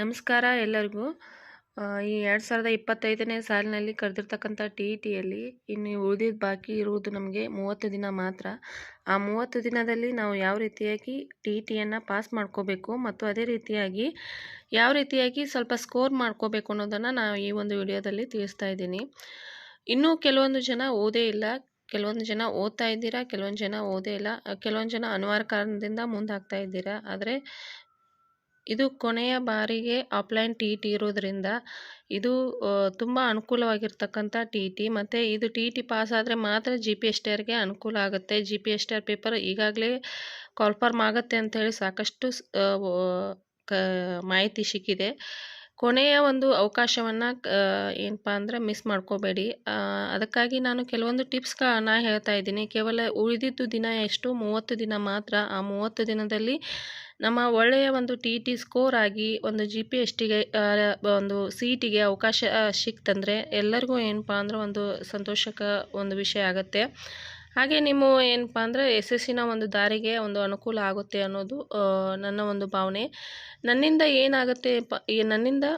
ನಮಸ್ಕಾರ ಎಲ್ಲರಿಗೂ. ಈ ಎರಡು ಸಾವಿರದ ಇಪ್ಪತ್ತೈದನೇ ಸಾಲಿನಲ್ಲಿ ಕರೆದಿರ್ತಕ್ಕಂಥ ಟಿ ಇ ಟಿಯಲ್ಲಿ ಇನ್ನು ಉಳಿದಿದ್ದು ಬಾಕಿ ಇರುವುದು ನಮಗೆ ಮೂವತ್ತು ದಿನ ಮಾತ್ರ. ಆ ಮೂವತ್ತು ದಿನದಲ್ಲಿ ನಾವು ಯಾವ ರೀತಿಯಾಗಿ ಟಿ ಇ ಟಿಯನ್ನು ಪಾಸ್ ಮಾಡ್ಕೋಬೇಕು ಮತ್ತು ಅದೇ ರೀತಿಯಾಗಿ ಯಾವ ರೀತಿಯಾಗಿ ಸ್ವಲ್ಪ ಸ್ಕೋರ್ ಮಾಡ್ಕೋಬೇಕು ಅನ್ನೋದನ್ನು ನಾವು ಈ ಒಂದು ವಿಡಿಯೋದಲ್ಲಿ ತಿಳಿಸ್ತಾ ಇದ್ದೀನಿ. ಇನ್ನೂ ಕೆಲವೊಂದು ಜನ ಓದೇ ಇಲ್ಲ, ಕೆಲವೊಂದು ಜನ ಓದ್ತಾ ಇದ್ದೀರಾ, ಕೆಲವೊಂದು ಜನ ಓದೇ ಇಲ್ಲ ಕೆಲವೊಂದು ಜನ ಅನಿವಾರ್ಯ ಕಾರಣದಿಂದ ಮುಂದೆ ಹಾಕ್ತಾ ಇದ್ದೀರಾ. ಆದರೆ ಇದು ಕೊನೆಯ ಬಾರಿಗೆ ಆಫ್ಲೈನ್ ಟಿ ಟಿ ಇರೋದ್ರಿಂದ ಇದು ತುಂಬ ಅನುಕೂಲವಾಗಿರ್ತಕ್ಕಂಥ ಟಿ ಟಿ ಮತ್ತು ಇದು ಟಿ ಟಿ ಪಾಸ್ ಆದರೆ ಮಾತ್ರ ಜಿ ಪಿ ಎಸ್ ಟಿ ಆರ್ಗೆ ಅನುಕೂಲ ಆಗುತ್ತೆ. G P S T R paper ಈಗಾಗಲೇ ಕಾಲ್ಫಾರ್ಮ್ ಆಗುತ್ತೆ ಅಂಥೇಳಿ ಸಾಕಷ್ಟು ಸ್- ಕ, ಮಾಹಿತಿ ಸಿಕ್ಕಿದೆ. ಕೊನೆಯ ಒಂದು ಅವಕಾಶವನ್ನು ಏನಪ್ಪ ಅಂದರೆ ಮಿಸ್ ಮಾಡ್ಕೋಬೇಡಿ. ಅದಕ್ಕಾಗಿ ನಾನು ಕೆಲವೊಂದು ಟಿಪ್ಸ್ಗಳನ್ನ ಹೇಳ್ತಾ ಇದ್ದೀನಿ. ಕೇವಲ ಉಳಿದಿದ್ದು ದಿನ ಎಷ್ಟು? ಮೂವತ್ತು ದಿನ ಮಾತ್ರ. ಆ ಮೂವತ್ತು ದಿನದಲ್ಲಿ ನಮ್ಮ ಒಳ್ಳೆಯ ಒಂದು ಟಿ ಟಿ ಸ್ಕೋರ್ ಆಗಿ ಒಂದು ಜಿ ಪಿ ಎಸ್ ಟಿಗೆ ಒಂದು ಸೀಟಿಗೆ ಅವಕಾಶ ಸಿಕ್ತಂದರೆ ಎಲ್ಲರಿಗೂ ಏನಪ್ಪ ಅಂದ್ರೆ ಒಂದು ಸಂತೋಷಕ ಒಂದು ವಿಷಯ ಆಗುತ್ತೆ. ಹಾಗೆ ನಿಮ್ಮ ಏನಪ್ಪ ಅಂದರೆ ಯಶಸ್ಸಿನ ಒಂದು ದಾರಿಗೆ ಒಂದು ಅನುಕೂಲ ಆಗುತ್ತೆ ಅನ್ನೋದು ನನ್ನ ಒಂದು ಭಾವನೆ. ನನ್ನಿಂದ ಏನಾಗುತ್ತೆ ಪ ನನ್ನಿಂದ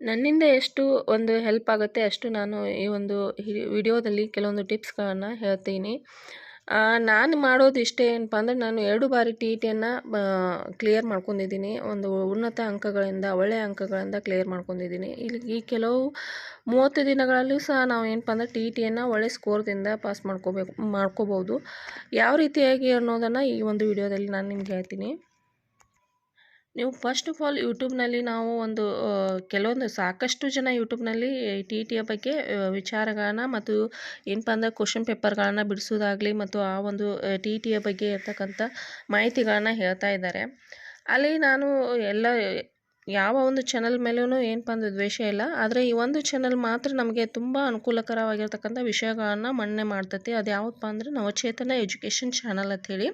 ನನ್ನಿಂದ ಎಷ್ಟು ಒಂದು ಹೆಲ್ಪ್ ಆಗುತ್ತೆ ಅಷ್ಟು ನಾನು ಈ ಒಂದು ವಿಡಿಯೋದಲ್ಲಿ ಕೆಲವೊಂದು ಟಿಪ್ಸ್ಗಳನ್ನು ಹೇಳ್ತೀನಿ. ನಾನು ಮಾಡೋದು ಇಷ್ಟೇ ಏನಪ್ಪ ಅಂದರೆ ನಾನು ಎರಡು ಬಾರಿ ಟಿ ಇ ಟಿಯನ್ನು ಕ್ಲಿಯರ್ ಮಾಡ್ಕೊಂಡಿದ್ದೀನಿ. ಒಂದು ಉನ್ನತ ಅಂಕಗಳಿಂದ ಒಳ್ಳೆಯ ಅಂಕಗಳಿಂದ ಕ್ಲಿಯರ್ ಮಾಡ್ಕೊಂಡಿದ್ದೀನಿ. ಇಲ್ಲಿ ಈ ಕೆಲವು ಮೂವತ್ತು ದಿನಗಳಲ್ಲೂ ಸಹ ನಾವು ಏನಪ್ಪ ಅಂದರೆ ಟಿ ಇ ಟಿಯನ್ನು ಒಳ್ಳೆ ಸ್ಕೋರ್ದಿಂದ ಪಾಸ್ ಮಾಡ್ಕೋಬೇಕು, ಮಾಡ್ಕೋಬೋದು. ಯಾವ ರೀತಿಯಾಗಿ ಅನ್ನೋದನ್ನು ಈ ಒಂದು ವಿಡಿಯೋದಲ್ಲಿ ನಾನು ನಿಮ್ಗೆ ಹೇಳ್ತೀನಿ. ನೀವು ಫಸ್ಟ್ ಆಫ್ ಆಲ್ ಯೂಟ್ಯೂಬ್ನಲ್ಲಿ ನಾವು ಒಂದು ಕೆಲವೊಂದು ಸಾಕಷ್ಟು ಜನ ಯೂಟ್ಯೂಬ್ನಲ್ಲಿ ಟಿ ಟಿಯ ಬಗ್ಗೆ ವಿಚಾರಗಳನ್ನು ಮತ್ತು ಏನಪ್ಪ ಅಂದರೆ ಕ್ವಶನ್ ಪೇಪರ್ಗಳನ್ನು ಬಿಡಿಸೋದಾಗಲಿ ಮತ್ತು ಆ ಒಂದು ಟಿ ಟಿಯ ಬಗ್ಗೆ ಇರ್ತಕ್ಕಂಥ ಮಾಹಿತಿಗಳನ್ನ ಹೇಳ್ತಾ ಇದ್ದಾರೆ. ಅಲ್ಲಿ ನಾನು ಎಲ್ಲ, ಯಾವ ಒಂದು ಚಾನಲ್ ಮೇಲೂ ಏನಪ್ಪ ಅಂದರೆ ದ್ವೇಷ ಇಲ್ಲ. ಆದರೆ ಈ ಒಂದು ಚಾನಲ್ ಮಾತ್ರ ನಮಗೆ ತುಂಬ ಅನುಕೂಲಕರವಾಗಿರ್ತಕ್ಕಂಥ ವಿಷಯಗಳನ್ನು ಮನ್ನಣೆ ಮಾಡ್ತೈತಿ. ಅದು ಯಾವುದಪ್ಪ ಅಂದರೆ ನವಚೇತನ ಎಜುಕೇಷನ್ ಚಾನಲ್ ಅಂಥೇಳಿ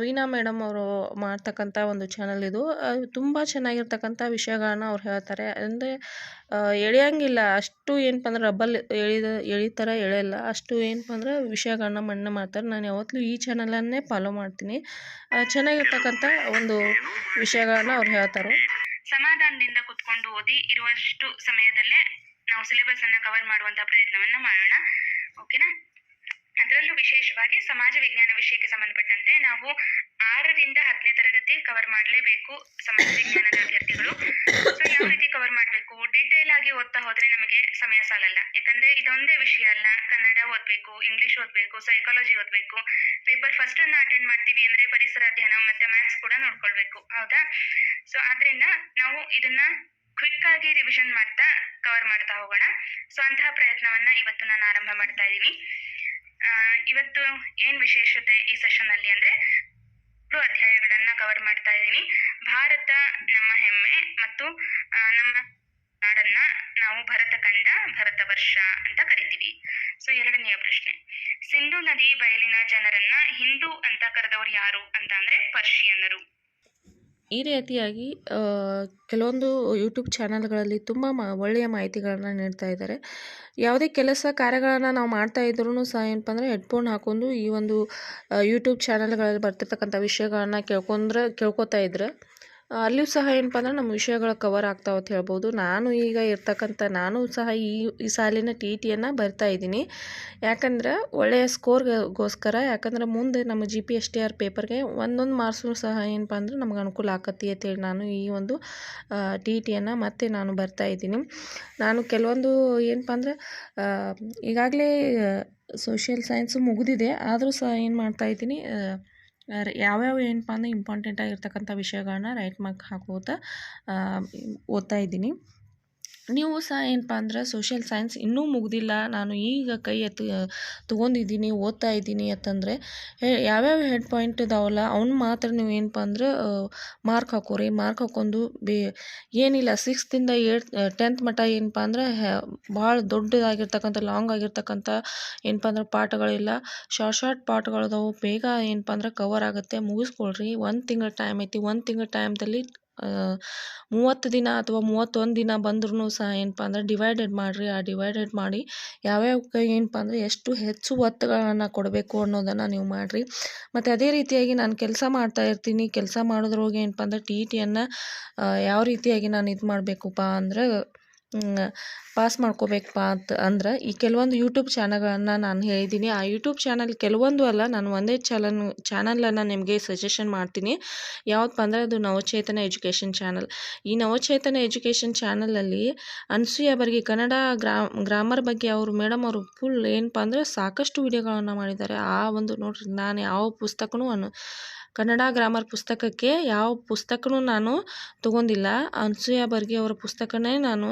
ವೀಣಾ ಮೇಡಮ್ ಅವರು ಮಾಡ್ತಕ್ಕಂಥ ಒಂದು ಚಾನಲ್ ಇದು. ತುಂಬ ಚೆನ್ನಾಗಿರ್ತಕ್ಕಂಥ ವಿಷಯಗಳನ್ನ ಅವ್ರು ಹೇಳ್ತಾರೆ. ಅಂದರೆ ಎಳೆಯಂಗಿಲ್ಲ. ಅಷ್ಟು ಏನಪ್ಪ ಅಂದ್ರೆ ರಬ್ಬಲ್ ಎಳಿದ ಎಳಿತಾರೆ ಎಳೆಯಲ್ಲ. ಅಷ್ಟು ಏನಪ್ಪ ಅಂದ್ರೆ ವಿಷಯಗಳನ್ನ ಮಣ್ಣು ಮಾಡ್ತಾರೆ. ನಾನು ಯಾವತ್ತೂ ಈ ಚಾನಲನ್ನೇ ಫಾಲೋ ಮಾಡ್ತೀನಿ. ಚೆನ್ನಾಗಿರ್ತಕ್ಕಂಥ ಒಂದು ವಿಷಯಗಳನ್ನ ಅವ್ರು ಹೇಳ್ತಾರೆ. ಸಮಾಧಾನದಿಂದ ಕುತ್ಕೊಂಡು ಓದಿ ಇರುವಷ್ಟು ಸಮಯದಲ್ಲೇ ನಾವು ಸಿಲೆಬಸ್ ಅನ್ನ ಕವರ್ ಮಾಡುವಂತ ಪ್ರಯತ್ನವನ್ನ ಮಾಡೋಣ. ಓಕೆನಾ ಅದರಲ್ಲೂ ವಿಶೇಷವಾಗಿ ಸಮಾಜ ವಿಜ್ಞಾನ ವಿಷಯಕ್ಕೆ ಸಂಬಂಧಪಟ್ಟಂತೆ ನಾವು ಆರರಿಂದ ಹತ್ತನೇ ತರಗತಿ ಕವರ್ ಮಾಡಲೇಬೇಕು ಸಮಾಜ ವಿಜ್ಞಾನದ ಅಭ್ಯರ್ಥಿಗಳು. ಸೊ ಯಾವ ರೀತಿ ಕವರ್ ಮಾಡಬೇಕು? ಡೀಟೇಲ್ ಆಗಿ ಓದ್ತಾ ಹೋದ್ರೆ ನಮಗೆ ಸಮಯ ಸಾಲಲ್ಲ. ಯಾಕಂದ್ರೆ ಇದೊಂದೇ ವಿಷಯ ಅಲ್ಲ. ಕನ್ನಡ ಓದ್ಬೇಕು ಇಂಗ್ಲಿಷ್ ಓದ್ಬೇಕು ಸೈಕಾಲಜಿ ಓದ್ಬೇಕು. ಪೇಪರ್ ಫಸ್ಟ್ ಅನ್ನ ಅಟೆಂಡ್ ಮಾಡ್ತೀವಿ ಅಂದ್ರೆ ಪರಿಸರ ಅಧ್ಯಯನ ಮತ್ತೆ ಮ್ಯಾಥ್ಸ್ ಕೂಡ ನೋಡ್ಕೊಳ್ಬೇಕು. ಹೌದಾ? ಸೊ ಆದ್ರಿಂದ ನಾವು ಇದನ್ನ ಕ್ವಿಕ್ ಆಗಿ ರಿವಿಷನ್ ಮಾಡ್ತಾ ಕವರ್ ಮಾಡ್ತಾ ಹೋಗೋಣ. ಸೊ ಅಂತಹ ಪ್ರಯತ್ನವನ್ನ ಇವತ್ತು ನಾನು ಆರಂಭ ಮಾಡ್ತಾ ಇದ್ದೀನಿ. ಇವತ್ತು ಏನ್ ವಿಶೇಷತೆ ಈ ಸೆಷನ್ ಅಲ್ಲಿ ಅಂದ್ರೆ ಮೂರು ಅಧ್ಯಾಯಗಳನ್ನ ಕವರ್ ಮಾಡ್ತಾ ಇದ್ದೀನಿ. ಭಾರತ ನಮ್ಮ ಹೆಮ್ಮೆ ಮತ್ತು ನಮ್ಮ ನಾಡನ್ನ ನಾವು ಭರತ ಕಂಡ ಭರತ ವರ್ಷ ಅಂತ ಕರಿತೀವಿ. ಸೊ ಎರಡನೆಯ ಪ್ರಶ್ನೆ. ಸಿಂಧು ನದಿ ಬಯಲಿನ ಜನರನ್ನ ಹಿಂದೂ ಅಂತ ಕರೆದವರು ಯಾರು ಅಂತ ಅಂದ್ರೆ ಪರ್ಷಿಯನ್ನರು. ಈ ರೀತಿಯಾಗಿ ಕೆಲವೊಂದು ಯೂಟ್ಯೂಬ್ ಚಾನಲ್ಗಳಲ್ಲಿ ತುಂಬ ಮಾ, ಒಳ್ಳೆಯ ಮಾಹಿತಿಗಳನ್ನು ನೀಡ್ತಾ ಇದ್ದಾರೆ. ಯಾವುದೇ ಕೆಲಸ ಕಾರ್ಯಗಳನ್ನು ನಾವು ಮಾಡ್ತಾ ಇದ್ರೂ ಸಹ ಏನಪ್ಪ ಅಂದರೆ ಹೆಡ್ಫೋನ್ ಹಾಕ್ಕೊಂಡು ಈ ಒಂದು ಯೂಟ್ಯೂಬ್ ಚಾನಲ್ಗಳಲ್ಲಿ ಬರ್ತಿರ್ತಕ್ಕಂಥ ವಿಷಯಗಳನ್ನ ಕೇಳ್ಕೊಂಡ್ರೆ, ಕೇಳ್ಕೊತಾ ಇದ್ರೆ ಅಲ್ಲಿಯೂ ಸಹ ಏನಪ್ಪ ಅಂದ್ರೆ ನಮ್ಮ ವಿಷಯಗಳು ಕವರ್ ಆಗ್ತಾವೆ ಅಂತ ಹೇಳ್ಬೋದು. ನಾನು ಈಗ ಇರ್ತಕ್ಕಂಥ, ನಾನು ಸಹ ಈ ಈ ಸಾಲಿನ ಟಿ ಟಿಯನ್ನು ಬರ್ತಾ ಇದ್ದೀನಿ. ಯಾಕಂದ್ರೆ ಒಳ್ಳೆಯ ಸ್ಕೋರ್ಗೋಸ್ಕರ ಯಾಕಂದ್ರೆ ಮುಂದೆ ನಮ್ಮ G P S T R ಪೇಪರ್ಗೆ ಒಂದೊಂದು ಮಾರ್ಕ್ಸು ಸಹ ಏನಪ್ಪ ಅಂದ್ರೆ ನಮ್ಗೆ ಅನುಕೂಲ ಆಕತಿ ಅಂತೇಳಿ ನಾನು ಈ ಒಂದು ಟಿ ಟಿಯನ್ನು ಮತ್ತೆ ನಾನು ಬರ್ತಾ ಇದ್ದೀನಿ. ನಾನು ಕೆಲವೊಂದು ಏನಪ್ಪ ಅಂದ್ರೆ ಈಗಾಗಲೇ ಸೋಷಿಯಲ್ ಸೈನ್ಸು ಮುಗಿದಿದೆ. ಆದರೂ ಸಹ ಏನು ಮಾಡ್ತಾ ರ- ಯಾವ್ಯಾವ ಏನಪ್ಪ ಅಂದರೆ ಇಂಪಾರ್ಟೆಂಟ್ ಆಗಿರ್ತಕ್ಕಂಥ ವಿಷಯಗಳನ್ನ ರೈಟ್ ಮಾರ್ಕ್ ಹಾಕೋತ ಓದ್ತಾ ಇದ್ದೀನಿ. ನೀವು ಸಹ ಏನಪ್ಪ ಅಂದ್ರೆ ಸೋಷಿಯಲ್ ಸೈನ್ಸ್ ಇನ್ನೂ ಮುಗ್ದಿಲ್ಲ. ನಾನು ಈಗ ಕೈ ಎತ್ತು ತೊಗೊಂಡಿದ್ದೀನಿ, ಓದ್ತಾ ಇದ್ದೀನಿ ಅಂತಂದರೆ ಯಾವ್ಯಾವ ಹೆಡ್ ಪಾಯಿಂಟ್ ಇದಾವಲ್ಲ, ಅವ್ನ ಮಾತ್ರ ನೀವು ಏನಪ್ಪ ಅಂದ್ರೆ ಮಾರ್ಕ್ ಹಾಕೋರಿ. ಮಾರ್ಕ್ ಹಾಕೊಂಡು ಬೇ, ಏನಿಲ್ಲ ಸಿಕ್ಸ್ತಿಂದ ಏಟ್ ಟೆಂತ್ ಮಟ್ಟ ಏನಪ್ಪ ಅಂದ್ರೆ ಭಾಳ ದೊಡ್ಡದಾಗಿರ್ತಕ್ಕಂಥ ಲಾಂಗ್ ಆಗಿರ್ತಕ್ಕಂಥ ಏನಪ್ಪ ಅಂದ್ರೆ ಪಾಠಗಳಿಲ್ಲ. Short short ಪಾಠಗಳದಾವು. ಬೇಗ ಏನಪ್ಪ ಅಂದ್ರೆ ಕವರ್ ಆಗುತ್ತೆ. ಮುಗಿಸ್ಕೊಳ್ರಿ. ಒಂದು ತಿಂಗಳ ಟೈಮ್ ಐತಿ. ಒಂದು ತಿಂಗಳ ಟೈಮ್ದಲ್ಲಿ ಮೂವತ್ತು ದಿನ ಅಥವಾ ಮೂವತ್ತೊಂದು ದಿನ ಬಂದ್ರೂ ಸಹ ಏನಪ್ಪ ಅಂದ್ರೆ ಡಿವೈಡೆಡ್ ಮಾಡಿರಿ. ಆ ಡಿವೈಡೆಡ್ ಮಾಡಿ ಯಾವ್ಯಾವಕ್ಕೆ ಏನಪ್ಪ ಅಂದರೆ ಎಷ್ಟು ಹೆಚ್ಚು ಒತ್ತುಗಳನ್ನು ಕೊಡಬೇಕು ಅನ್ನೋದನ್ನು ನೀವು ಮಾಡಿರಿ. ಮತ್ತು ಅದೇ ರೀತಿಯಾಗಿ ನಾನು ಕೆಲಸ ಮಾಡ್ತಾ ಇರ್ತೀನಿ. ಕೆಲಸ ಮಾಡೋದ್ರೊಳಗೆ ಏನಪ್ಪ ಅಂದ್ರೆ ಟಿ ಇ ಟಿಯನ್ನು ಯಾವ ರೀತಿಯಾಗಿ ನಾನು ಇದು ಮಾಡಬೇಕಪ್ಪ ಅಂದ್ರೆ ಪಾಸ್ ಮಾಡ್ಕೋಬೇಕಪ್ಪ ಅಂತ ಅಂದ್ರೆ ಈ ಕೆಲವೊಂದು ಯೂಟ್ಯೂಬ್ ಚಾನಲ್ಗಳನ್ನು ನಾನು ಹೇಳಿದ್ದೀನಿ ಆ ಯೂಟ್ಯೂಬ್ ಚಾನಲ್ ಕೆಲವೊಂದು ಅಲ್ಲ, ನಾನು ಒಂದೇ ಚಾನಲ್ ಚಾನಲನ್ನು ನಿಮಗೆ ಸಜೆಷನ್ ಮಾಡ್ತೀನಿ. ಯಾವುದಪ್ಪ ಅಂದರೆ ಅದು ನವಚೇತನ ಎಜುಕೇಷನ್ ಚಾನಲ್ ಈ ನವಚೇತನ ಎಜುಕೇಷನ್ ಚಾನಲಲ್ಲಿ ಅನಸೂಯ ಬರ್ಗಿ ಕನ್ನಡ ಗ್ರಾ, ಗ್ರಾಮರ್ ಬಗ್ಗೆ ಅವರು ಮೇಡಮ್ ಅವರು ಫುಲ್ ಏನಪ್ಪ ಅಂದರೆ ಸಾಕಷ್ಟು ವಿಡಿಯೋಗಳನ್ನು ಮಾಡಿದ್ದಾರೆ. ಆ ಒಂದು ನೋಡ್ರಿ, ನಾನು ಯಾವ ಪುಸ್ತಕನೂ ಅನು ಕನ್ನಡ ಗ್ರಾಮರ್ ಪುಸ್ತಕಕ್ಕೆ ಯಾವ ಪುಸ್ತಕನೂ ನಾನು ತಗೊಂಡಿಲ್ಲ. ಅನಸೂಯ ಬರ್ಗಿ ಅವರ ಪುಸ್ತಕನೇ ನಾನು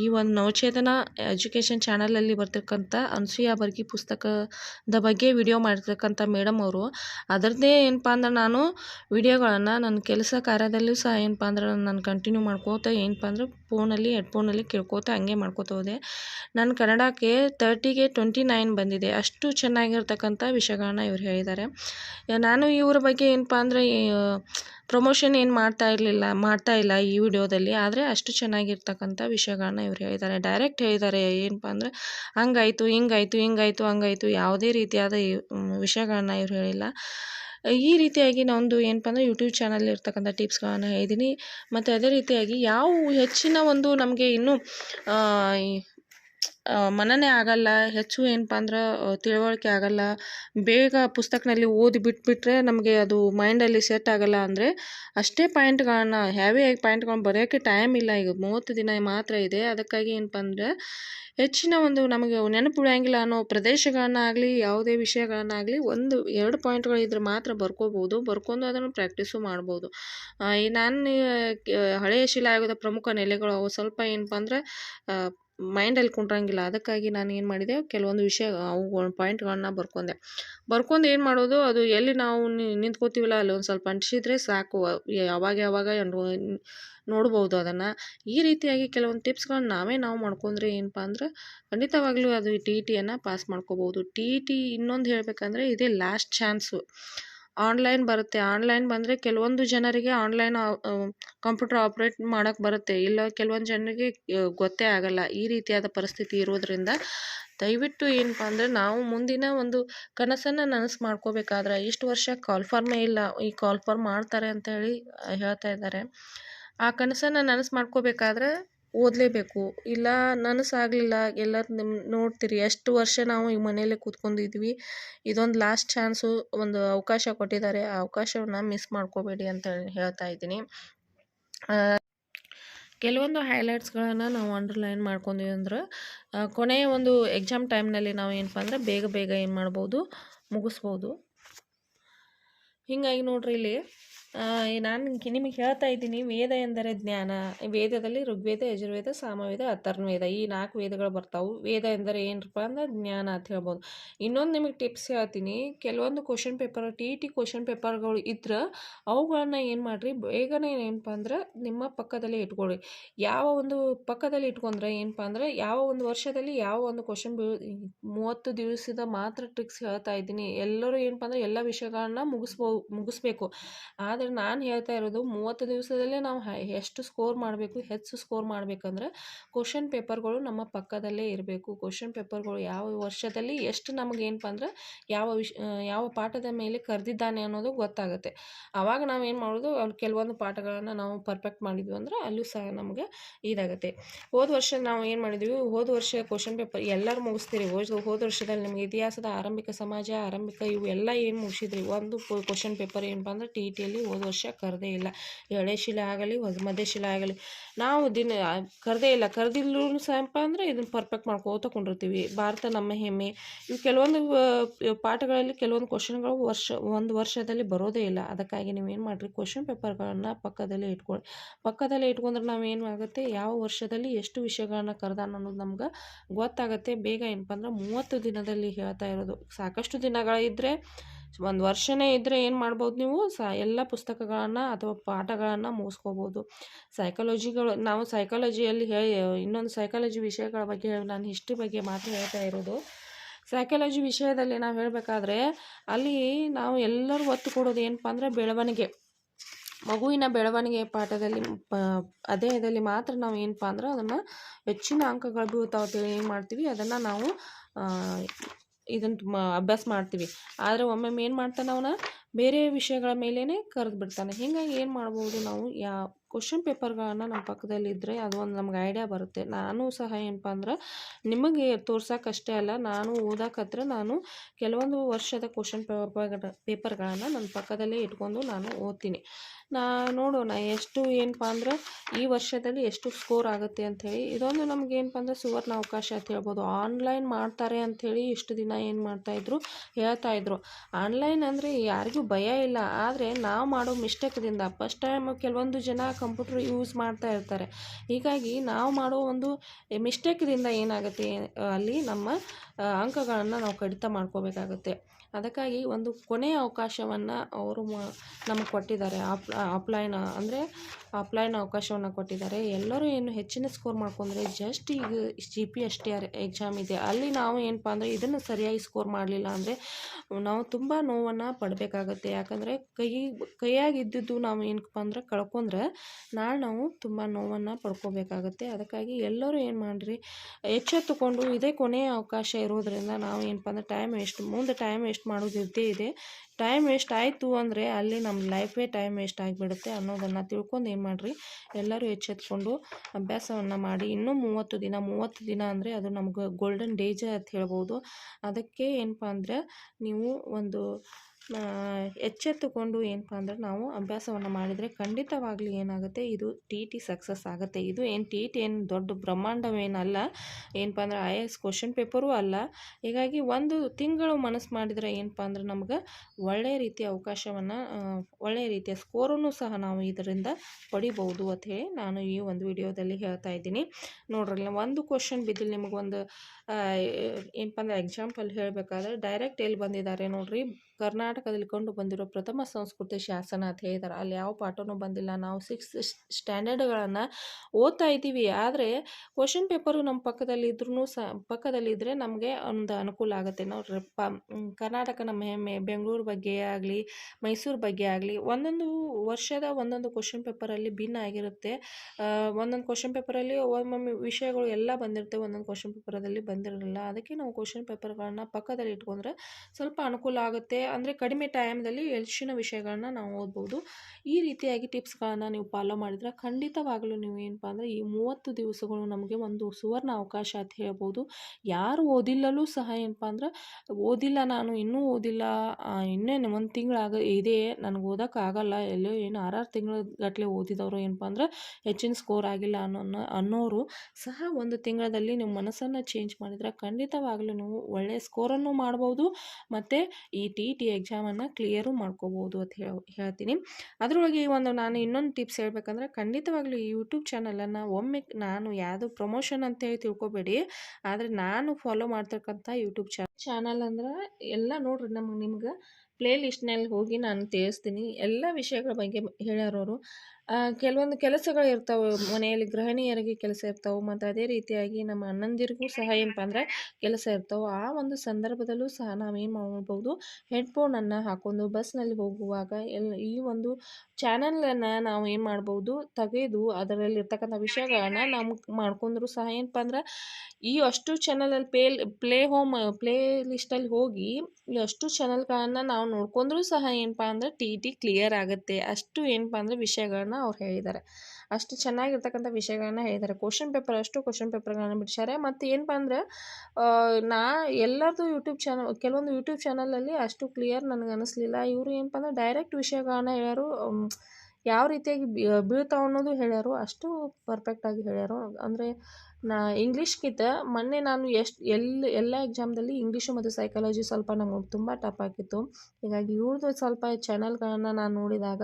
ಈ ಒಂದು ನವಚೇತನ ಎಜುಕೇಷನ್ ಚಾನಲಲ್ಲಿ ಬರ್ತಕ್ಕಂಥ ಅನಸೂಯ ಬರ್ಗಿ ಪುಸ್ತಕದ ಬಗ್ಗೆ ವಿಡಿಯೋ ಮಾಡಿರ್ತಕ್ಕಂಥ ಮೇಡಮ್ ಅವರು. ಅದರದ್ದೇ ಏನಪ್ಪ ಅಂದ್ರೆ ನಾನು ವಿಡಿಯೋಗಳನ್ನು ನನ್ನ ಕೆಲಸ ಕಾರ್ಯದಲ್ಲೂ ಸಹ ಏನಪ್ಪ ಅಂದ್ರೆ ನಾನು ಕಂಟಿನ್ಯೂ ಮಾಡ್ಕೋತಾ ಏನಪ್ಪ ಅಂದ್ರೆ ಫೋನಲ್ಲಿ ಹೆಡ್ಫೋನಲ್ಲಿ ಕೇಳ್ಕೋತ ಹಂಗೆ ಮಾಡ್ಕೋತ ಹೋದೆ. ನನ್ನ ಕನ್ನಡಕ್ಕೆ ತರ್ಟಿಗೆ ಟ್ವೆಂಟಿ ನೈನ್ ಬಂದಿದೆ. ಅಷ್ಟು ಚೆನ್ನಾಗಿರ್ತಕ್ಕಂಥ ವಿಷಯಗಳನ್ನ ಇವ್ರು ಹೇಳಿದ್ದಾರೆ. ನಾನು ಇವ್ರ ಬಗ್ಗೆ ಏನಪ್ಪ ಅಂದರೆ ಪ್ರಮೋಷನ್ ಏನು ಮಾಡ್ತಾ ಇರಲಿಲ್ಲ, ಮಾಡ್ತಾ ಇಲ್ಲ ಈ ವಿಡಿಯೋದಲ್ಲಿ. ಆದರೆ ಅಷ್ಟು ಚೆನ್ನಾಗಿರ್ತಕ್ಕಂಥ ವಿಷಯಗಳನ್ನ ಇವ್ರು ಹೇಳಿದ್ದಾರೆ. ಡೈರೆಕ್ಟ್ ಹೇಳಿದ್ದಾರೆ ಏನಪ್ಪ ಅಂದರೆ, ಹಂಗಾಯಿತು, ಹಿಂಗಾಯಿತು, ಹಿಂಗಾಯ್ತು, ಹಂಗಾಯಿತು ಯಾವುದೇ ರೀತಿಯಾದ ವಿಷಯಗಳನ್ನ ಇವ್ರು ಹೇಳಿಲ್ಲ. ಈ ರೀತಿಯಾಗಿ ನಾವೊಂದು ಏನಪ್ಪ ಅಂದರೆ ಯೂಟ್ಯೂಬ್ ಚಾನಲ್ ಇರ್ತಕ್ಕಂಥ ಟಿಪ್ಸ್ಗಳನ್ನು ಹೇಳಿದ್ದೀನಿ. ಮತ್ತು ಅದೇ ರೀತಿಯಾಗಿ ಯಾವ ಹೆಚ್ಚಿನ ಒಂದು ನಮಗೆ ಇನ್ನೂ ಮನನೇ ಆಗಲ್ಲ. ಹೆಚ್ಚು ಏನಪ್ಪ ಅಂದ್ರೆ ತಿಳುವಳಿಕೆ ಆಗಲ್ಲ. ಬೇಗ ಪುಸ್ತಕದಲ್ಲಿ ಓದಿ ಬಿಟ್ಬಿಟ್ರೆ ನಮಗೆ ಅದು ಮೈಂಡಲ್ಲಿ ಸೆಟ್ ಆಗಲ್ಲ ಅಂದರೆ ಅಷ್ಟೇ ಪಾಯಿಂಟ್ಗಳನ್ನ ಹ್ಯಾವಿಯಾಗಿ ಪಾಯಿಂಟ್ಗಳನ್ನ ಬರೆಯೋಕ್ಕೆ ಟೈಮ್ ಇಲ್ಲ. ಈಗ ಮೂವತ್ತು ದಿನ ಮಾತ್ರ ಇದೆ. ಅದಕ್ಕಾಗಿ ಏನಪ್ಪ ಅಂದರೆ ಹೆಚ್ಚಿನ ಒಂದು ನಮಗೆ ನೆನಪು ಉಳಿಯಂಗಿಲ್ಲ ಅನ್ನೋ ಪ್ರದೇಶಗಳನ್ನಾಗಲಿ, ಯಾವುದೇ ವಿಷಯಗಳನ್ನಾಗಲಿ ಒಂದು, ಎರಡು ಪಾಯಿಂಟ್ಗಳು ಇದ್ರೆ ಮಾತ್ರ ಬರ್ಕೋಬೋದು. ಬರ್ಕೊಂಡು ಅದನ್ನು ಪ್ರಾಕ್ಟೀಸು ಮಾಡ್ಬೋದು. ಈ ನಾನು ಹಳೆಯ ಶಿಲಾಯುಗದ ಪ್ರಮುಖ ನೆಲೆಗಳು ಅವು ಸ್ವಲ್ಪ ಏನಪ್ಪ ಅಂದರೆ ಮೈಂಡಲ್ಲಿ ಕುಂಡ್ರಂಗಿಲ್ಲ. ಅದಕ್ಕಾಗಿ ನಾನು ಏನು ಮಾಡಿದೆ, ಕೆಲವೊಂದು ವಿಷಯ, ಅವು ಪಾಯಿಂಟ್ಗಳನ್ನ ಬರ್ಕೊಂಡೆ. ಬರ್ಕೊಂಡು ಏನು ಮಾಡೋದು, ಅದು ಎಲ್ಲಿ ನಾವು ನಿಂತ್ಕೋತೀವಲ್ಲ ಅಲ್ಲಿ ಒಂದು ಸ್ವಲ್ಪ ಅಂಟಿಸಿದ್ರೆ ಸಾಕು. ಯಾವಾಗ ಯಾವಾಗ ನೋಡ್ಬೋದು ಅದನ್ನು. ಈ ರೀತಿಯಾಗಿ ಕೆಲವೊಂದು ಟಿಪ್ಸ್ಗಳನ್ನ ನಾವೇ ನಾವು ಮಾಡ್ಕೊಂಡ್ರೆ ಏನಪ್ಪ ಅಂದ್ರೆ, ಖಂಡಿತವಾಗ್ಲೂ ಅದು ಟಿ ಇ ಟಿಯನ್ನು ಪಾಸ್ ಮಾಡ್ಕೋಬೋದು ಟಿ ಟಿ ಇನ್ನೊಂದು ಹೇಳಬೇಕಂದ್ರೆ, ಇದೇ ಲಾಸ್ಟ್ ಚಾನ್ಸು ಆನ್ಲೈನ್ ಬರುತ್ತೆ. ಆನ್ಲೈನ್ ಬಂದರೆ ಕೆಲವೊಂದು ಜನರಿಗೆ ಆನ್ಲೈನ್ ಕಂಪ್ಯೂಟರ್ ಆಪ್ರೇಟ್ ಮಾಡೋಕ್ಕೆ ಬರುತ್ತೆ. ಇಲ್ಲ ಕೆಲವೊಂದು ಜನರಿಗೆ ಗೊತ್ತೇ ಆಗಲ್ಲ. ಈ ರೀತಿಯಾದ ಪರಿಸ್ಥಿತಿ ಇರೋದ್ರಿಂದ ದಯವಿಟ್ಟು ಏನಪ್ಪ ಅಂದರೆ ನಾವು ಮುಂದಿನ ಒಂದು ಕನಸನ್ನು ನನಸು ಮಾಡ್ಕೋಬೇಕಾದ್ರೆ ಇಷ್ಟು ವರ್ಷ ಕಾಲ್ಫಾರ್ಮೇ ಇಲ್ಲ. ಈ ಕಾಲ್ಫಾರ್ಮ್ ಮಾಡ್ತಾರೆ ಅಂತ ಹೇಳಿ ಹೇಳ್ತಾ ಇದ್ದಾರೆ. ಆ ಕನಸನ್ನು ನನಸು ಮಾಡ್ಕೋಬೇಕಾದ್ರೆ ಓದಲೇಬೇಕು. ಇಲ್ಲ, ನನಸಾಗಲಿಲ್ಲ ಎಲ್ಲ ನಿಮ್ಮ ನೋಡ್ತೀರಿ, ಎಷ್ಟು ವರ್ಷ ನಾವು ಈ ಮನೆಯಲ್ಲೇ ಕೂತ್ಕೊಂಡಿದ್ವಿ. ಇದೊಂದು ಲಾಸ್ಟ್ ಚಾನ್ಸು ಒಂದು ಅವಕಾಶ ಕೊಟ್ಟಿದ್ದಾರೆ. ಆ ಅವಕಾಶವನ್ನು ಮಿಸ್ ಮಾಡ್ಕೋಬೇಡಿ ಅಂತ ಹೇಳ್ತಾ ಇದ್ದೀನಿ. ಕೆಲವೊಂದು ಹೈಲೈಟ್ಸ್ಗಳನ್ನು ನಾವು ಅಂಡರ್ಲೈನ್ ಮಾಡ್ಕೊಂಡ್ವಿ ಅಂದ್ರೆ ಕೊನೆಯ ಒಂದು ಎಕ್ಸಾಮ್ ಟೈಮ್ನಲ್ಲಿ ನಾವು ಏನಪ್ಪ ಅಂದ್ರೆ, ಬೇಗ ಬೇಗ ಏನು ಮಾಡ್ಬೋದು, ಮುಗಿಸ್ಬೋದು. ಹೀಗಾಗಿ ನೋಡ್ರಿ ಇಲ್ಲಿ ನಾನು ನಿಮಗೆ ಹೇಳ್ತಾ ಇದ್ದೀನಿ, ವೇದ ಎಂದರೆ ಜ್ಞಾನ. ವೇದದಲ್ಲಿ ಋಗ್ವೇದ, ಯಜುರ್ವೇದ, ಸಾಮವೇದ, ಅಥರ್ವವೇದ ಈ ನಾಲ್ಕು ವೇದಗಳು ಬರ್ತಾವೆ. ವೇದ ಎಂದರೆ ಏನಪ್ಪ ಅಂದ್ರೆ ಜ್ಞಾನ ಅಂತ ಹೇಳ್ಬೋದು. ಇನ್ನೊಂದು ನಿಮಗೆ ಟಿಪ್ಸ್ ಹೇಳ್ತೀನಿ. ಕೆಲವೊಂದು question paper T E T question ಪೇಪರ್ಗಳು ಇದ್ರೆ ಅವುಗಳನ್ನ ಏನು ಮಾಡಿರಿ, ಬೇಗನೆ ಏನಪ್ಪ ಅಂದ್ರೆ ನಿಮ್ಮ ಪಕ್ಕದಲ್ಲಿ ಇಟ್ಕೊಳ್ಳಿ ಯಾವ ಒಂದು ಪಕ್ಕದಲ್ಲಿ ಇಟ್ಕೊಂಡ್ರೆ ಏನಪ್ಪ ಅಂದ್ರೆ ಯಾವ ಒಂದು ವರ್ಷದಲ್ಲಿ ಯಾವ ಒಂದು ಕ್ವಶನ್ ಮೂವತ್ತು ದಿವಸದ ಮಾತ್ರ ಟ್ರಿಕ್ಸ್ ಹೇಳ್ತಾ ಇದ್ದೀನಿ. ಎಲ್ಲರೂ ಏನಪ್ಪ ಅಂದ್ರೆ ಎಲ್ಲ ವಿಷಯಗಳನ್ನ ಮುಗಿಸ್ಬೋ, ಮುಗಿಸ್ಬೇಕು. ನಾನು ಹೇಳ್ತಾ ಇರೋದು ಮೂವತ್ತು ದಿವಸದಲ್ಲೇ ನಾವು ಎಷ್ಟು ಸ್ಕೋರ್ ಮಾಡಬೇಕು, ಹೆಚ್ಚು ಸ್ಕೋರ್ ಮಾಡಬೇಕಂದ್ರೆ ಕ್ವಶನ್ ಪೇಪರ್ಗಳು ನಮ್ಮ ಪಕ್ಕದಲ್ಲೇ ಇರಬೇಕು. ಕ್ವಶನ್ ಪೇಪರ್ಗಳು ಯಾವ ವರ್ಷದಲ್ಲಿ ಎಷ್ಟು ನಮಗೆ ಏನಪ್ಪ ಅಂದ್ರೆ ಯಾವ ವಿಷ ಯಾವ ಪಾಠದ ಮೇಲೆ ಕರೆದಿದ್ದಾನೆ ಅನ್ನೋದು ಗೊತ್ತಾಗುತ್ತೆ. ಆವಾಗ ನಾವು ಏನು ಮಾಡೋದು ಅವ್ರು ಕೆಲವೊಂದು ಪಾಠಗಳನ್ನು ನಾವು ಪರ್ಫೆಕ್ಟ್ ಮಾಡಿದ್ವಿ ಅಂದ್ರೆ ಅಲ್ಲೂ ಸಹ ನಮಗೆ ಇದಾಗುತ್ತೆ. ಹೋದ ವರ್ಷ ನಾವು ಏನು ಮಾಡಿದ್ವಿ, ಹೋದ ವರ್ಷ ಕ್ವಶನ್ ಪೇಪರ್ ಎಲ್ಲರೂ ಮುಗಿಸ್ತೀರಿ. ಹೋದ ವರ್ಷದಲ್ಲಿ ನಿಮಗೆ ಇತಿಹಾಸದ ಆರಂಭಿಕ ಸಮಾಜ, ಆರಂಭಿಕ ಇವು ಎಲ್ಲ ಏನು ಮುಗಿಸಿದ್ರಿ? ಒಂದು ಕ್ವಶನ್ ಪೇಪರ್ ಏನಪ್ಪ ಅಂದ್ರೆ ಟಿ ಟಿಯಲ್ಲಿ ಹೋದ ವರ್ಷ ಕರೆದೇ ಇಲ್ಲ. ಎಳೆ ಶಿಲೆ ಆಗಲಿ ಹೊಸ ಮಧ್ಯ ಶಿಲೆ ಆಗಲಿ, ನಾವು ದಿನ ಕರೆದೇ ಇಲ್ಲ. ಕರೆದಿಲ್ಲೂ ಸಹಪ್ಪ ಅಂದರೆ ಇದನ್ನು ಪರ್ಫೆಕ್ಟ್ ಮಾಡ್ಕೋತ ಕೊಂಡಿರ್ತೀವಿ. ಭಾರತ ನಮ್ಮ ಹೆಮ್ಮೆ. ಇವು ಕೆಲವೊಂದು ಪಾಠಗಳಲ್ಲಿ ಕೆಲವೊಂದು ಕ್ವಶನ್ಗಳು ವರ್ಷ, ಒಂದು ವರ್ಷದಲ್ಲಿ ಬರೋದೇ ಇಲ್ಲ. ಅದಕ್ಕಾಗಿ ನೀವು ಏನು ಮಾಡಿರಿ? ಕ್ವಶನ್ ಪೇಪರ್ಗಳನ್ನು ಪಕ್ಕದಲ್ಲೇ ಇಟ್ಕೊಳ್ಳಿ ಪಕ್ಕದಲ್ಲೇ ಇಟ್ಕೊಂಡ್ರೆ ನಾವು ಏನು ಆಗುತ್ತೆ? ಯಾವ ವರ್ಷದಲ್ಲಿ ಎಷ್ಟು ವಿಷಯಗಳನ್ನ ಕರೆದಾನ ಅನ್ನೋದು ನಮ್ಗೆ ಗೊತ್ತಾಗುತ್ತೆ. ಬೇಗ ಏನಪ್ಪ ಅಂದ್ರೆ ಮೂವತ್ತು ದಿನದಲ್ಲಿ ಹೇಳ್ತಾ ಇರೋದು. ಸಾಕಷ್ಟು ದಿನಗಳಿದ್ದರೆ ಒಂದು ವರ್ಷನೇ ಇದ್ದರೆ ಏನು ಮಾಡ್ಬೋದು ನೀವು? ಸ ಎಲ್ಲ ಪುಸ್ತಕಗಳನ್ನು ಅಥವಾ ಪಾಠಗಳನ್ನು ಮುಗಿಸ್ಕೋಬೋದು. ಸೈಕಾಲಜಿಗಳು, ನಾವು ಸೈಕಾಲಜಿಯಲ್ಲಿ ಹೇಳಿ ಇನ್ನೊಂದು ಸೈಕಾಲಜಿ ವಿಷಯಗಳ ಬಗ್ಗೆ ನಾನು ಹಿಸ್ಟ್ರಿ ಬಗ್ಗೆ ಮಾತ್ರ ಹೇಳ್ತಾ ಇರೋದು. ಸೈಕಾಲಜಿ ವಿಷಯದಲ್ಲಿ ನಾವು ಹೇಳಬೇಕಾದ್ರೆ ಅಲ್ಲಿ ನಾವು ಎಲ್ಲರೂ ಒತ್ತು ಕೊಡೋದು ಏನಪ್ಪ ಅಂದರೆ ಬೆಳವಣಿಗೆ. ಮಗುವಿನ ಬೆಳವಣಿಗೆ ಪಾಠದಲ್ಲಿ ಪ ಇದರಲ್ಲಿ ಮಾತ್ರ ನಾವು ಏನಪ್ಪ ಅಂದ್ರೆ ಅದನ್ನು ಹೆಚ್ಚಿನ ಅಂಕಗಳು ಬೀಳ್ತಾವೆ ಏನು ಮಾಡ್ತೀವಿ? ಅದನ್ನು ನಾವು ಇದನ್ನು ಅಭ್ಯಾಸ ಮಾಡ್ತೀವಿ. ಆದರೆ ಒಮ್ಮೊಮ್ಮೆ ಏನು ಮಾಡ್ತಾನೆ ಅವನ, ಬೇರೆ ವಿಷಯಗಳ ಮೇಲೇ ಕರೆದು ಬಿಡ್ತಾನೆ. ಹೀಗಾಗಿ ಏನು ಮಾಡ್ಬೋದು ನಾವು, ಯಾ ಕ್ವಶನ್ ಪೇಪರ್ಗಳನ್ನು ನಮ್ಮ ಪಕ್ಕದಲ್ಲಿದ್ದರೆ ಅದು ಒಂದು ನಮ್ಗೆ ಐಡಿಯಾ ಬರುತ್ತೆ. ನಾನು ಸಹ ಏನಪ್ಪ ಅಂದ್ರೆ ನಿಮಗೆ ತೋರ್ಸೋಕ್ಕಷ್ಟೇ ಅಲ್ಲ, ನಾನು ಓದೋಕತ್ರ ನಾನು ಕೆಲವೊಂದು ವರ್ಷದ ಕ್ವಶನ್ ಪೇಪರ್ ಪೇಪರ್ಗಳನ್ನು ನನ್ನ ಪಕ್ಕದಲ್ಲೇ ಇಟ್ಕೊಂಡು ನಾನು ಓದ್ತೀನಿ. ನಾ ನೋಡೋಣ ಎಷ್ಟು ಏನಪ್ಪ ಅಂದ್ರೆ ಈ ವರ್ಷದಲ್ಲಿ ಎಷ್ಟು ಸ್ಕೋರ್ ಆಗುತ್ತೆ ಅಂಥೇಳಿ ಇದೊಂದು ನಮ್ಗೆ ಏನಪ್ಪ ಅಂದರೆ ಸುವರ್ಣ ಅವಕಾಶ ಅಂತ ಹೇಳ್ಬೋದು. ಆನ್ಲೈನ್ ಮಾಡ್ತಾರೆ ಅಂಥೇಳಿ ಇಷ್ಟು ದಿನ ಏನು ಮಾಡ್ತಾಯಿದ್ರು ಹೇಳ್ತಾಯಿದ್ರು ಆನ್ಲೈನ್ ಅಂದರೆ ಯಾರಿಗೂ ಭಯ ಇಲ್ಲ. ಆದರೆ ನಾವು ಮಾಡೋ ಮಿಸ್ಟೇಕ್ದಿಂದ ಫಸ್ಟ್ ಟೈಮ್ ಕೆಲವೊಂದು ಜನ ಕಂಪ್ಯೂಟರ್ ಯೂಸ್ ಮಾಡ್ತಾ ಇರ್ತಾರೆ. ಹೀಗಾಗಿ ನಾವು ಮಾಡೋ ಒಂದು ಮಿಸ್ಟೇಕ್ದಿಂದ ಏನಾಗುತ್ತೆ, ಅಲ್ಲಿ ನಮ್ಮ ಅಂಕಗಳನ್ನು ನಾವು ಕಡಿತ ಮಾಡ್ಕೋಬೇಕಾಗುತ್ತೆ. ಅದಕ್ಕಾಗಿ ಒಂದು ಕೊನೆಯ ಅವಕಾಶವನ್ನು ಅವರು ನಮಗೆ ಕೊಟ್ಟಿದ್ದಾರೆ. ಆಫ್ ಆಫ್ಲೈನ್ ಅಂದರೆ ಆಫ್ಲೈನ್ ಅವಕಾಶವನ್ನು ಕೊಟ್ಟಿದ್ದಾರೆ. ಎಲ್ಲರೂ ಏನು ಹೆಚ್ಚಿನ ಸ್ಕೋರ್ ಮಾಡ್ಕೊಂಡ್ರೆ ಜಸ್ಟ್ ಈಗ G P S T R exam ಇದೆ. ಅಲ್ಲಿ ನಾವು ಏನಪ್ಪ ಅಂದರೆ ಇದನ್ನು ಸರಿಯಾಗಿ ಸ್ಕೋರ್ ಮಾಡಲಿಲ್ಲ ಅಂದರೆ ನಾವು ತುಂಬ ನೋವನ್ನು ಪಡಬೇಕಾಗತ್ತೆ. ಯಾಕಂದರೆ ಕೈ ಕೈಯಾಗಿದ್ದಿದ್ದು ನಾವು ಏನಪ್ಪ ಅಂದ್ರೆ ಕಳ್ಕೊಂಡ್ರೆ ನಾಳೆ ನಾವು ತುಂಬ ನೋವನ್ನು ಪಡ್ಕೋಬೇಕಾಗತ್ತೆ. ಅದಕ್ಕಾಗಿ ಎಲ್ಲರೂ ಏನು ಮಾಡಿರಿ, ಎಚ್ಚೆತ್ತುಕೊಂಡು ಇದೇ ಕೊನೆಯ ಅವಕಾಶ ಇರೋದರಿಂದ ನಾವು ಏನಪ್ಪ ಅಂದ್ರೆ ಟೈಮ್ ವೇಸ್ಟ್ ಮುಂದೆ ಟೈಮ್ ವೇಸ್ಟ್ ಮಾಡೋದು ಇದ್ದೇ ಇದೆ. ಟೈಮ್ ವೇಸ್ಟ್ ಆಯಿತು ಅಂದರೆ ಅಲ್ಲಿ ನಮ್ಮ ಲೈಫೇ ಟೈಮ್ ವೇಸ್ಟ್ ಆಗಿಬಿಡುತ್ತೆ ಅನ್ನೋದನ್ನು ತಿಳ್ಕೊಂಡು ಏನು ಮಾಡಿರಿ? ಎಲ್ಲರೂ ಎಚ್ಚೆತ್ಕೊಂಡು ಅಭ್ಯಾಸವನ್ನು ಮಾಡಿ. ಇನ್ನೂ ಮೂವತ್ತು ದಿನ ಮೂವತ್ತು ದಿನ ಅಂದರೆ ಅದು ನಮ್ಗೆ ಗೋಲ್ಡನ್ ಡೇಜ್ ಅಂತ ಹೇಳ್ಬೋದು. ಅದಕ್ಕೆ ಏನಪ್ಪ ಅಂದ್ರೆ ನೀವು ಒಂದು ಎಚ್ಚೆತ್ತುಕೊಂಡು ಏನಪ್ಪ ಅಂದ್ರೆ ನಾವು ಅಭ್ಯಾಸವನ್ನು ಮಾಡಿದರೆ ಖಂಡಿತವಾಗ್ಲೂ ಏನಾಗುತ್ತೆ? ಇದು ಟಿ ಟಿ ಸಕ್ಸಸ್ ಆಗುತ್ತೆ. ಇದು ಏನು ಟಿ ಟಿ ಏನು ದೊಡ್ಡ ಬ್ರಹ್ಮಾಂಡವೇನಲ್ಲ. ಏನಪ್ಪ ಅಂದ್ರೆ ಐ ಎ ಎಸ್ ಕ್ವಶನ್ ಪೇಪರೂ ಅಲ್ಲ. ಹೀಗಾಗಿ ಒಂದು ತಿಂಗಳು ಮನಸ್ಸು ಮಾಡಿದರೆ ಏನಪ್ಪ ಅಂದ್ರೆ ನಮ್ಗೆ ಒಳ್ಳೆಯ ರೀತಿಯ ಅವಕಾಶವನ್ನು ಒಳ್ಳೆಯ ರೀತಿಯ ಸ್ಕೋರನ್ನು ಸಹ ನಾವು ಇದರಿಂದ ಪಡಿಬೋದು ಹೇಳಿ ನಾನು ಈ ಒಂದು ವಿಡಿಯೋದಲ್ಲಿ ಹೇಳ್ತಾ ಇದ್ದೀನಿ. ನೋಡ್ರಲ್ಲ ಒಂದು ಕ್ವಶನ್ ಬಿದ್ದಿಲ್ಲ ನಿಮಗೊಂದು ಏನಪ್ಪ ಅಂದ್ರೆ ಎಕ್ಸಾಂಪಲ್ ಹೇಳಬೇಕಾದ್ರೆ ಡೈರೆಕ್ಟ್ ಎಲ್ಲಿ ಬಂದಿದ್ದಾರೆ ನೋಡ್ರಿ? ಕರ್ನಾಟಕದಲ್ಲಿ ಕಂಡು ಬಂದಿರೋ ಪ್ರಥಮ ಸಂಸ್ಕೃತಿ ಶಾಸನ ಅಂತ ಹೇಳ್ತಾರೆ. ಅಲ್ಲಿ ಯಾವ ಪಾಠವೂ ಬಂದಿಲ್ಲ. ನಾವು ಸಿಕ್ಸ್ ಸ್ಟ್ಯಾಂಡರ್ಡ್ಗಳನ್ನು ಓದ್ತಾ ಇದ್ದೀವಿ. ಆದರೆ ಕ್ವಶನ್ ಪೇಪರು ನಮ್ಮ ಪಕ್ಕದಲ್ಲಿ ಇದ್ರೂ ಸಹ ಪಕ್ಕದಲ್ಲಿದ್ದರೆ ನಮಗೆ ಒಂದು ಅನುಕೂಲ ಆಗುತ್ತೆ. ನಾವು ಪ ಕರ್ನಾಟಕ ನಮ್ಮ ಹೆಮ್ಮೆ ಬೆಂಗಳೂರು ಬಗ್ಗೆ ಆಗಲಿ, ಮೈಸೂರು ಬಗ್ಗೆ ಆಗಲಿ, ಒಂದೊಂದು ವರ್ಷದ ಒಂದೊಂದು ಕ್ವಶನ್ ಪೇಪರಲ್ಲಿ ಭಿನ್ನ ಆಗಿರುತ್ತೆ. ಒಂದೊಂದು ಕ್ವಶನ್ ಪೇಪರಲ್ಲಿ ಒಮ್ಮೊಮ್ಮೆ ವಿಷಯಗಳು ಎಲ್ಲ ಬಂದಿರುತ್ತೆ. ಒಂದೊಂದು ಕ್ವಶನ್ ಪೇಪರಲ್ಲಿ ಬಂದಿರಲಿಲ್ಲ. ಅದಕ್ಕೆ ನಾವು ಕ್ವಶನ್ ಪೇಪರ್ಗಳನ್ನ ಪಕ್ಕದಲ್ಲಿ ಇಟ್ಕೊಂಡ್ರೆ ಸ್ವಲ್ಪ ಅನುಕೂಲ ಆಗುತ್ತೆ. ಅಂದರೆ ಕಡಿಮೆ ಟೈಮ್ದಲ್ಲಿ ಹೆಚ್ಚಿನ ವಿಷಯಗಳನ್ನ ನಾವು ಓದ್ಬೋದು. ಈ ರೀತಿಯಾಗಿ ಟಿಪ್ಸ್ಗಳನ್ನು ನೀವು ಫಾಲೋ ಮಾಡಿದ್ರೆ ಖಂಡಿತವಾಗಲೂ ನೀವು ಏನಪ್ಪ ಅಂದರೆ ಈ ಮೂವತ್ತು ದಿವಸಗಳು ನಮಗೆ ಒಂದು ಸುವರ್ಣ ಅವಕಾಶ ಅಂತ ಹೇಳ್ಬೋದು. ಯಾರು ಓದಿಲ್ಲಲೂ ಸಹ ಏನಪ್ಪ ಅಂದ್ರೆ ಓದಿಲ್ಲ ನಾನು, ಇನ್ನೂ ಓದಿಲ್ಲ ಇನ್ನೇನು ಒಂದು ತಿಂಗಳಾಗ ಇದೆ, ನನಗೆ ಓದೋಕ್ಕಾಗಲ್ಲ ಎಲ್ಲೋ ಏನು ಆರಾರು ತಿಂಗಳ ಗಟ್ಟಲೆ ಓದಿದವರು ಏನಪ್ಪ ಅಂದ್ರೆ ಹೆಚ್ಚಿನ ಸ್ಕೋರ್ ಆಗಿಲ್ಲ ಅನ್ನೋ ಅನ್ನೋರು ಸಹ ಒಂದು ತಿಂಗಳಲ್ಲಿ ನೀವು ಮನಸ್ಸನ್ನು ಚೇಂಜ್ ಮಾಡಿದರೆ ಖಂಡಿತವಾಗಲೂ ನೀವು ಒಳ್ಳೆಯ ಸ್ಕೋರನ್ನು ಮಾಡ್ಬೋದು. ಮತ್ತು ಈ ಟಿ ಟಿ ಎಕ್ಸಾಮನ್ನು ಕ್ಲಿಯರು ಮಾಡ್ಕೋಬೋದು ಅಂತ ಹೇಳಿ, ಹೇಳ್ತೀನಿ. ಅದರೊಳಗೆ ಒಂದು ನಾನು ಇನ್ನೊಂದು ಟಿಪ್ಸ್ ಹೇಳಬೇಕಂದ್ರೆ ಖಂಡಿತವಾಗ್ಲೂ ಈ ಯೂಟ್ಯೂಬ್ ಚಾನಲನ್ನು ಒಮ್ಮೆ ನಾನು ಯಾವುದು ಪ್ರಮೋಷನ್ ಅಂತ ಹೇಳಿ ತಿಳ್ಕೊಬೇಡಿ. ಆದರೆ ನಾನು ಫಾಲೋ ಮಾಡ್ತಕ್ಕಂಥ ಯೂಟ್ಯೂಬ್ ಚಾನಲ್ ಚಾನಲ್ ಅಂದ್ರೆ ಎಲ್ಲ ನೋಡ್ರಿ ನಮಗೆ ನಿಮ್ಗೆ ಪ್ಲೇ ಲಿಸ್ಟ್ನಲ್ಲಿ ಹೋಗಿ ನಾನು ತಿಳಿಸ್ತೀನಿ. ಎಲ್ಲ ವಿಷಯಗಳ ಬಗ್ಗೆ ಹೇಳ್ಯಾರವರು ಕೆಲವೊಂದು ಕೆಲಸಗಳು ಇರ್ತಾವೆ, ಮನೆಯಲ್ಲಿ ಗೃಹಿಣಿಯರಿಗೆ ಕೆಲಸ ಇರ್ತಾವೆ, ಮತ್ತು ಅದೇ ರೀತಿಯಾಗಿ ನಮ್ಮ ಅಣ್ಣಂದಿರಿಗೂ ಸಹ ಏನಪ್ಪ ಅಂದರೆ ಕೆಲಸ ಇರ್ತಾವೆ. ಆ ಒಂದು ಸಂದರ್ಭದಲ್ಲೂ ಸಹ ನಾವೇನು ಮಾಡ್ಬೋದು ಹೆಡ್ಫೋನನ್ನು ಹಾಕ್ಕೊಂಡು ಬಸ್ನಲ್ಲಿ ಹೋಗುವಾಗ ಎಲ್ಲ ಈ ಒಂದು ಚಾನಲನ್ನು ನಾವು ಏನು ಮಾಡ್ಬೋದು, ತೆಗೆದು ಅದರಲ್ಲಿರ್ತಕ್ಕಂಥ ವಿಷಯಗಳನ್ನ ನಾವು ಮಾಡ್ಕೊಂಡ್ರು ಸಹ. ಏನಪ್ಪ ಅಂದ್ರೆ, ಈ ಅಷ್ಟು ಚಾನಲಲ್ಲಿ ಪೇ ಪ್ಲೇ ಹೋಮ್, ಪ್ಲೇ ಲಿಸ್ಟಲ್ಲಿ ಹೋಗಿ ಈ ಅಷ್ಟು ಚಾನಲ್ಗಳನ್ನು ನಾವು ನೋಡ್ಕೊಂಡ್ರೂ ಸಹ ಏನಪ್ಪ ಅಂದ್ರೆ, ಟಿ ಟಿ ಕ್ಲಿಯರ್ ಆಗುತ್ತೆ. ಅಷ್ಟು ಏನಪ್ಪ ಅಂದರೆ, ವಿಷಯಗಳನ್ನ ಅವ್ರು ಹೇಳಿದ್ದಾರೆ ಅಷ್ಟು ಚೆನ್ನಾಗಿರ್ತಕ್ಕಂಥ ವಿಷಯಗಳನ್ನ ಹೇಳಿದ್ದಾರೆ. ಕ್ವಶನ್ ಪೇಪರ್ ಅಷ್ಟು ಕ್ವಶನ್ ಪೇಪರ್ಗಳನ್ನ ಬಿಡಿಸ್ಯಾರೆ. ಮತ್ತು ಏನಪ್ಪ ಅಂದ್ರೆ ನಾ ಎಲ್ಲರದು ಯೂಟ್ಯೂಬ್ ಚಾನಲ್ ಕೆಲವೊಂದು ಯೂಟ್ಯೂಬ್ ಚಾನಲಲ್ಲಿ ಅಷ್ಟು ಕ್ಲಿಯರ್ ನನಗೆ ಅನಿಸ್ಲಿಲ್ಲ. ಇವರು ಏನಪ್ಪ ಅಂದ್ರೆ ಡೈರೆಕ್ಟ್ ವಿಷಯಗಳನ್ನ ಹೇಳ್ಯಾರು. ಯಾವ ರೀತಿಯಾಗಿ ಬೀಳ್ತಾವೆ ಅನ್ನೋದು ಹೇಳ್ಯಾರು. ಅಷ್ಟು ಪರ್ಫೆಕ್ಟಾಗಿ ಹೇಳ್ಯಾರು. ಅಂದರೆ ನಾ ಇಂಗ್ಲೀಷ್ಗಿಂತ ಮೊನ್ನೆ ನಾನು ಎಷ್ಟು ಎಲ್ಲಿ ಎಲ್ಲ ಎಕ್ಸಾಮ್ದಲ್ಲಿ ಇಂಗ್ಲೀಷು ಮತ್ತು ಸೈಕಾಲಜಿ ಸ್ವಲ್ಪ ನಮಗೆ ತುಂಬ ಟಫ್ ಆಗಿತ್ತು. ಹೀಗಾಗಿ ಇವ್ರದ್ದು ಸ್ವಲ್ಪ ಚಾನಲ್ಗಳನ್ನು ನಾನು ನೋಡಿದಾಗ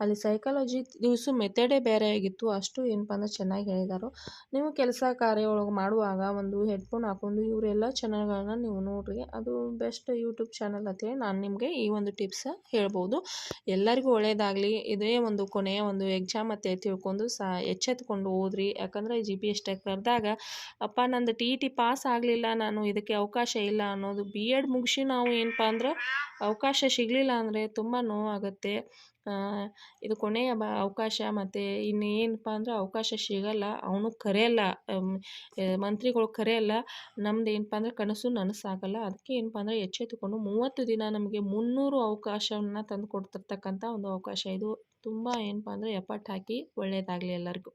ಅಲ್ಲಿ ಸೈಕಾಲಜಿ ನ್ಯೂಸು ಮೆಥಡೇ ಬೇರೆ ಆಗಿತ್ತು. ಅಷ್ಟು ಏನಪ್ಪ ಅಂದ್ರೆ ಚೆನ್ನಾಗಿ ಹೇಳಿದಾರು. ನೀವು ಕೆಲಸ ಕಾರ್ಯ ಒಳಗೆ ಮಾಡುವಾಗ ಒಂದು ಹೆಡ್ಫೋನ್ ಹಾಕೊಂಡು ಇವರೆಲ್ಲ ಚಾನಲ್ಗಳನ್ನ ನೀವು ನೋಡಿರಿ. ಅದು ಬೆಸ್ಟ್ ಯೂಟ್ಯೂಬ್ ಚಾನಲ್ ಅಂತೇಳಿ ನಾನು ನಿಮಗೆ ಈ ಒಂದು ಟಿಪ್ಸ್ ಹೇಳ್ಬೋದು. ಎಲ್ಲರಿಗೂ ಒಳ್ಳೆಯದಾಗಲಿ ಇದೇ ಒಂದು ಕೊನೆಯ ಒಂದು ಎಕ್ಸಾಮ್ ಅಂತ ತಿಳ್ಕೊಂಡು ಸಹ ಎಚ್ಚೆತ್ಕೊಂಡು ಓದ್ರಿ. ಯಾಕಂದರೆ ಜಿ ಪಿ ಎಸ್ ಟೆಕ್ ಬರ್ದಾಗ ಅಪ್ಪ, ನಂದು ಟಿ ಟಿ ಪಾಸ್ ಆಗಲಿಲ್ಲ, ನಾನು ಇದಕ್ಕೆ ಅವಕಾಶ ಇಲ್ಲ ಅನ್ನೋದು ಬಿ ಎಡ್ ಮುಗಿಸಿ ನಾವು ಏನಪ್ಪ ಅಂದ್ರೆ, ಅವಕಾಶ ಸಿಗಲಿಲ್ಲ ಅಂದರೆ ತುಂಬ ನೋವಾಗುತ್ತೆ. ಇದು ಕೊನೆಯ ಬ, ಅವಕಾಶ ಮತ್ತು ಇನ್ನೇನಪ್ಪ ಅಂದ್ರೆ ಅವಕಾಶ ಸಿಗಲ್ಲ. ಅವನು ಕರೆಯಲ್ಲ ಮಂತ್ರಿಗಳು ಕರೆಯಲ್ಲ, ನಮ್ದು ಏನಪ್ಪ ಅಂದರೆ ಕನಸು ನನಸಾಗಲ್ಲ. ಅದಕ್ಕೆ ಏನಪ್ಪ ಅಂದರೆ ಎಚ್ಚೆತ್ತುಕೊಂಡು ಮೂವತ್ತು ದಿನ ನಮಗೆ ಮುನ್ನೂರು ಅವಕಾಶವನ್ನು ತಂದು ಒಂದು ಅವಕಾಶ. ಇದು ತುಂಬ ಏನಪ್ಪ ಅಂದರೆ ಎಫರ್ಟ್ ಹಾಕಿ ಒಳ್ಳೆಯದಾಗಲಿ ಎಲ್ಲರಿಗೂ.